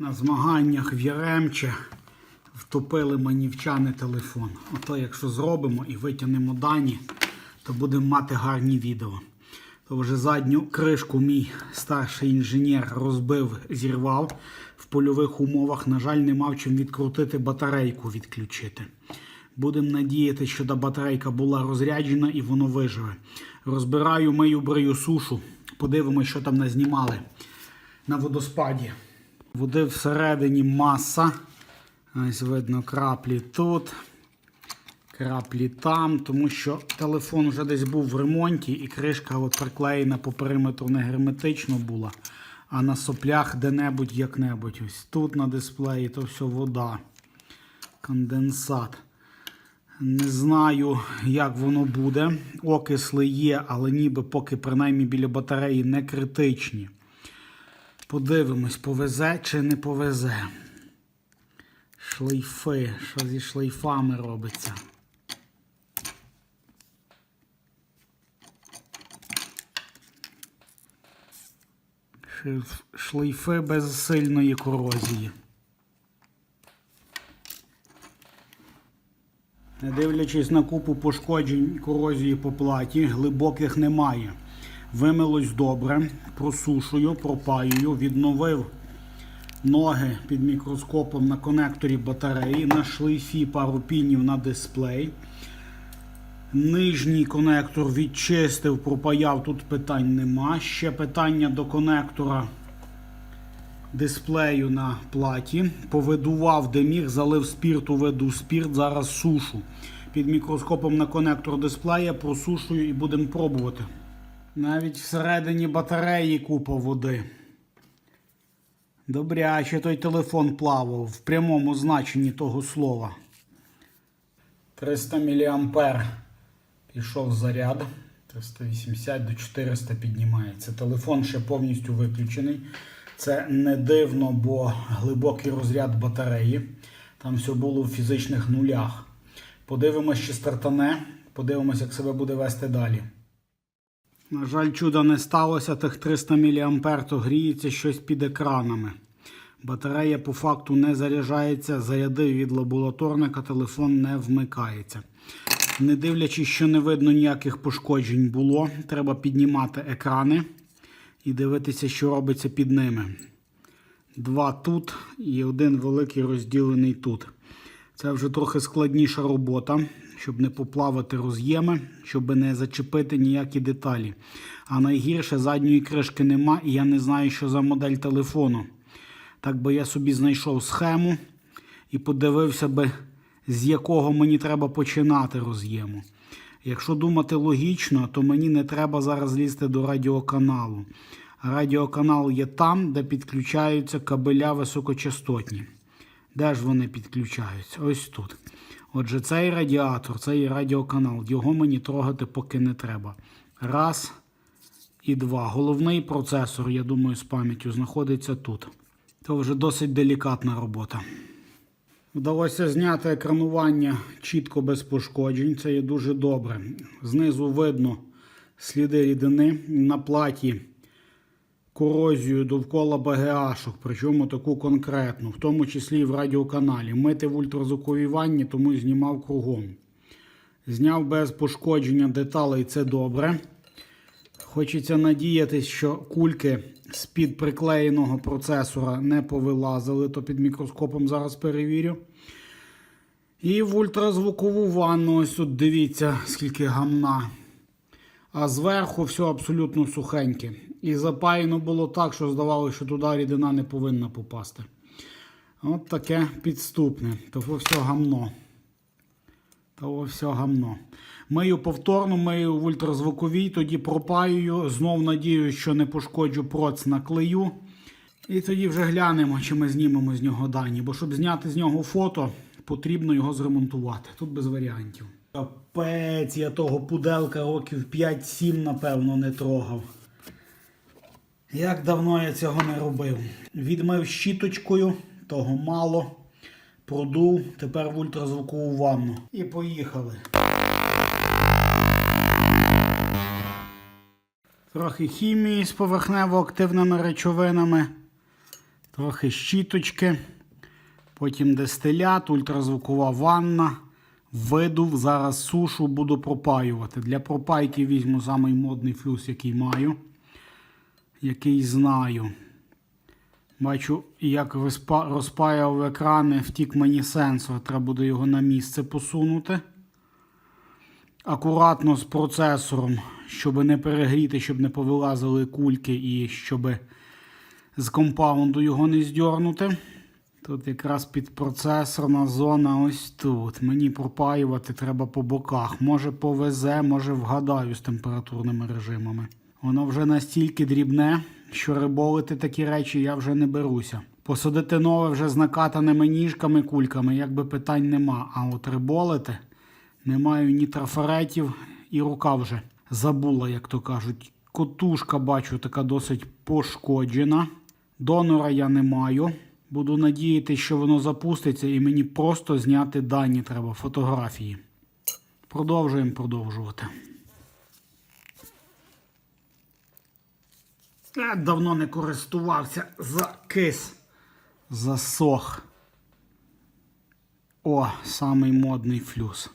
на змаганнях в Яремче втопили манівчани телефон. Ото якщо зробимо і витягнемо дані, то будемо мати гарні відео. То вже задню кришку мій старший інженер розбив, зірвав в польових умовах. На жаль, не мав чим відкрутити батарейку відключити. Будемо надіяти, що та батарейка була розряджена і воно виживе. Розбираю, мию, брию сушу. Подивимось, що там назнімали на водоспаді. Води всередині маса. Ось видно краплі тут, краплі там, тому що телефон вже десь був в ремонті і кришка от приклеєна по периметру не герметично була, а на соплях де-небудь як-небудь. Ось тут на дисплеї то все вода, конденсат. Не знаю, як воно буде. Окисли є, але ніби поки принаймні біля батареї не критичні. Подивимось, повезе чи не повезе. Шлейфи, що зі шлейфами робиться. Шлейфи без сильної корозії. Не дивлячись на купу пошкоджень корозії по платі, глибоких немає. Вимилось добре, просушую, пропаюю, відновив ноги під мікроскопом на конекторі батареї, на шлейфі пару пінів на дисплей. Нижній конектор відчистив, пропаяв, тут питань нема. Ще питання до конектора дисплею на платі. Повидував, де міг, залив спірту, веду спірт, зараз сушу. Під мікроскопом на конектор дисплея просушую і будемо пробувати. Навіть всередині батареї купа води. Добряче той телефон плавав в прямому значенні того слова. 300 мА пішов заряд. 380 до 400 піднімається. Телефон ще повністю виключений. Це не дивно, бо глибокий розряд батареї. Там все було в фізичних нулях. Подивимось, чи стартане. Подивимось, як себе буде вести далі. На жаль, чуда не сталося. Тих 300 мА то гріється щось під екранами. Батарея по факту не заряджається, зарядив від лабораторника, телефон не вмикається. Не дивлячись, що не видно ніяких пошкоджень було, треба піднімати екрани і дивитися, що робиться під ними. Два тут і один великий розділений тут. Це вже трохи складніша робота, щоб не поплавати роз'єми, щоб не зачепити ніякі деталі. А найгірше задньої кришки нема, і я не знаю, що за модель телефону. Так би я собі знайшов схему і подивився би, з якого мені треба починати роз'єму. Якщо думати логічно, то мені не треба зараз лізти до радіоканалу. Радіоканал є там, де підключаються кабеля високочастотні. Де ж вони підключаються? Ось тут. Отже, цей радіатор, це є радіоканал. Його мені трогати поки не треба. Раз і два. Головний процесор, я думаю, з пам'яттю знаходиться тут. Це вже досить делікатна робота. Вдалося зняти екранування чітко без пошкоджень. Це є дуже добре. Знизу видно сліди рідини на платі корозію довкола БГАшок, причому таку конкретну, в тому числі і в радіоканалі. Мити в ультразвуковій ванні, тому знімав кругом. Зняв без пошкодження деталей, це добре. Хочеться надіятися, що кульки з-під приклеєного процесора не повилазили, то під мікроскопом зараз перевірю. І в ультразвукову ванну, ось тут дивіться, скільки гамна. А зверху все абсолютно сухеньке. І запаяно було так, що здавалося, що туди рідина не повинна попасти. От таке підступне. Того все гамно. Того все гамно. Мию повторно, мию в ультразвуковій, тоді пропаюю. Знов надію, що не пошкоджу проц наклею. І тоді вже глянемо, чи ми знімемо з нього дані. Бо щоб зняти з нього фото, потрібно його зремонтувати. Тут без варіантів. Капець, я того пуделка років 5-7, напевно, не трогав. Як давно я цього не робив. Відмив щіточкою, того мало. Продув, тепер в ультразвукову ванну. І поїхали. Трохи хімії з поверхнево-активними речовинами. трохи щіточки, потім дистилят, ультразвукова ванна. Видув, зараз сушу, буду пропаювати. Для пропайки візьму самий модний флюс, який маю, який знаю. Бачу, як розпаяв екрани, втік мені сенсор. Треба буде його на місце посунути. Акуратно з процесором, щоб не перегріти, щоб не повилазили кульки і щоб з компаунду його не здьорнути. Тут якраз підпроцесорна зона ось тут. Мені пропаювати треба по боках. Може повезе, може вгадаю з температурними режимами. Воно вже настільки дрібне, що риболити такі речі я вже не беруся. Посадити нове вже з накатаними ніжками, кульками, якби питань нема. А от риболити не маю ні трафаретів, і рука вже забула, як то кажуть. Котушка бачу, така досить пошкоджена. Донора я не маю. Буду надіятися, що воно запуститься, і мені просто зняти дані треба, фотографії. Продовжуємо продовжувати. Я давно не користувався за кис. Засох. О, самий модний флюс.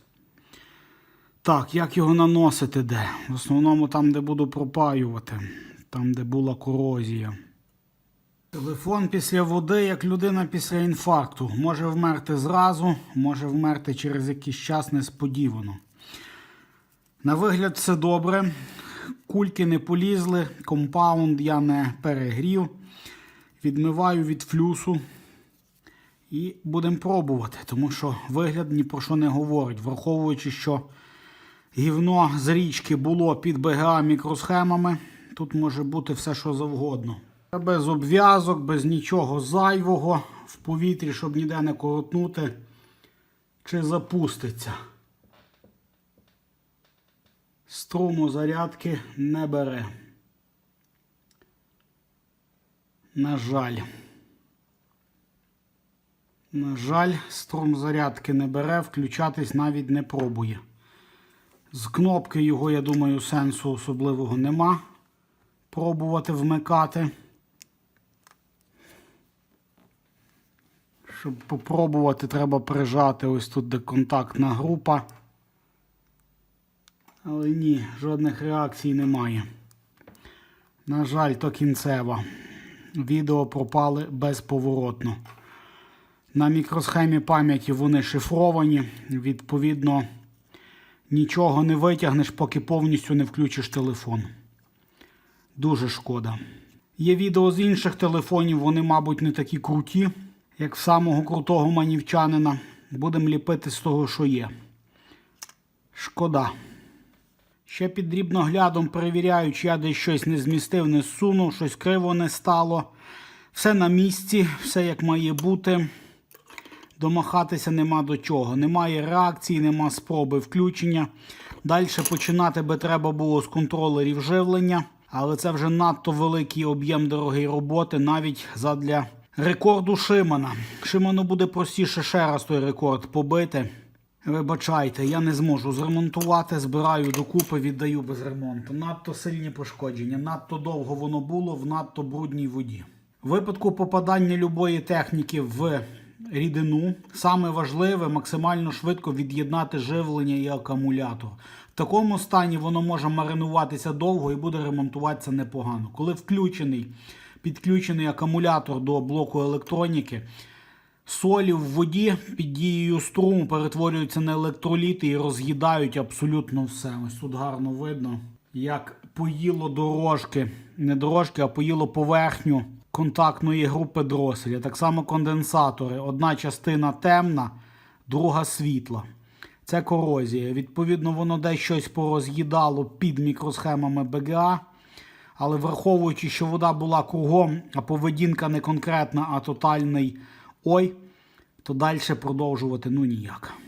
Так, як його наносити де? В основному там, де буду пропаювати, там, де була корозія. Телефон після води, як людина після інфаркту. Може вмерти зразу, може вмерти через якийсь час несподівано. На вигляд все добре. Кульки не полізли, компаунд я не перегрів. Відмиваю від флюсу. І будемо пробувати, тому що вигляд ні про що не говорить, враховуючи, що гівно з річки було під БГА мікросхемами, тут може бути все, що завгодно. Без обв'язок, без нічого зайвого в повітрі, щоб ніде не коротнути, чи запуститься. Струму зарядки не бере. На жаль. На жаль, струм зарядки не бере, включатись навіть не пробує. З кнопки його, я думаю, сенсу особливого нема. Пробувати вмикати. Щоб попробувати, треба прижати ось тут, де контактна група. Але ні, жодних реакцій немає. На жаль, то кінцева. Відео пропали безповоротно. На мікросхемі пам'яті вони шифровані. Відповідно, нічого не витягнеш, поки повністю не включиш телефон. Дуже шкода. Є відео з інших телефонів, вони, мабуть, не такі круті, як в самого крутого манівчанина. Будемо ліпити з того, що є. Шкода. Ще під дрібноглядом перевіряю, чи я десь щось не змістив, не зсунув, щось криво не стало. Все на місці, все як має бути. Домахатися нема до чого. Немає реакції, нема спроби включення. Далі починати би треба було з контролерів живлення, але це вже надто великий об'єм дорогої роботи, навіть задля рекорду Шимана. Шиману буде простіше ще раз той рекорд побити. Вибачайте, я не зможу зремонтувати, збираю докупи, віддаю без ремонту. Надто сильні пошкодження, надто довго воно було в надто брудній воді. В випадку попадання любої техніки в рідину саме важливе максимально швидко від'єднати живлення і акумулятор. В такому стані воно може маринуватися довго і буде ремонтуватися непогано. Коли включений підключений акумулятор до блоку електроніки, солі в воді під дією струму перетворюються на електроліти і роз'їдають абсолютно все. Ось тут гарно видно, як поїло дорожки, не дорожки, а поїло поверхню контактної групи дроселя. Так само конденсатори. Одна частина темна, друга світла. Це корозія. Відповідно, воно десь щось пороз'їдало під мікросхемами БГА. Але враховуючи, що вода була кругом, а поведінка не конкретна, а тотальний ой, то далі продовжувати ну ніяк.